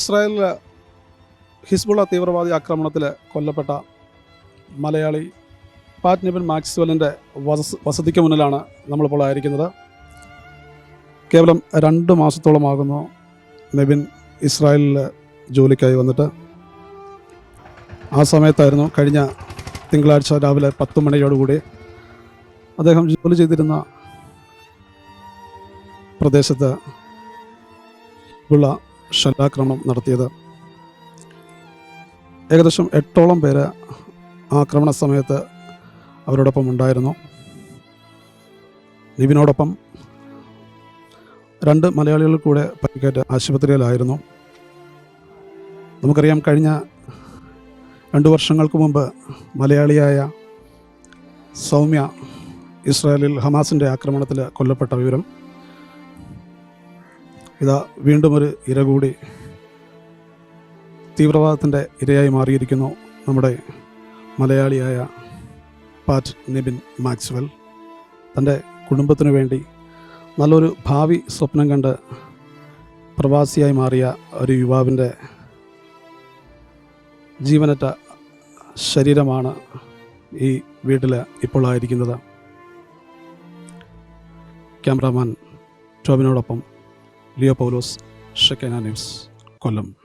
ഇസ്രായേലിലെ ഹിസ്ബുള്ള തീവ്രവാദി ആക്രമണത്തിൽ കൊല്ലപ്പെട്ട മലയാളി പാറ്റ് നിബിൻ മാക്സ്വലിന്റെ വസ വസതിക്ക് മുന്നിലാണ് നമ്മളിപ്പോൾ ആയിരിക്കുന്നത്. കേവലം രണ്ട് മാസത്തോളമാകുന്നു നിബിൻ ഇസ്രായേലിൽ ജോലിക്കായി വന്നിട്ട്. ആ സമയത്തായിരുന്നു കഴിഞ്ഞ തിങ്കളാഴ്ച രാവിലെ പത്ത് മണിയോടുകൂടി അദ്ദേഹം ജോലി ചെയ്തിരുന്ന പ്രദേശത്ത് ഉള്ള ഷെല്ലാക്രമണം നടത്തിയത്. ഏകദേശം എട്ടോളം പേര് ആക്രമണ സമയത്ത് അവരോടൊപ്പം ഉണ്ടായിരുന്നു. നിവിനോടൊപ്പം രണ്ട് മലയാളികൾ കൂടെ പരിക്കേറ്റ് ആശുപത്രിയിലായിരുന്നു. നമുക്കറിയാം കഴിഞ്ഞ രണ്ട് വർഷങ്ങൾക്ക് മുമ്പ് മലയാളിയായ സൗമ്യ ഇസ്രായേലിൽ ഹമാസിന്റെ ആക്രമണത്തിൽ കൊല്ലപ്പെട്ട വിവരം. ഇതാ വീണ്ടും ഒരു ഇര കൂടി തീവ്രവാദത്തിന്റെ ഇരയായി മാറിയിരിക്കുന്നു നമ്മുടെ മലയാളിയായ പാറ്റ് നിബിൻ മാക്സ്വൽ. തന്റെ കുടുംബത്തിനു വേണ്ടി നല്ലൊരു ഭാവി സ്വപ്നം കണ്ട് പ്രവാസിയായി മാറിയ ഒരു യുവാവിന്റെ ജീവനറ്റ ശരീരമാണ് ഈ വീട്ടിൽ ഇപ്പോൾ ആയിരിക്കുന്നത്. Cameraman ടോബിനോടൊപ്പം Leo Paulose Shekinah news Kollam.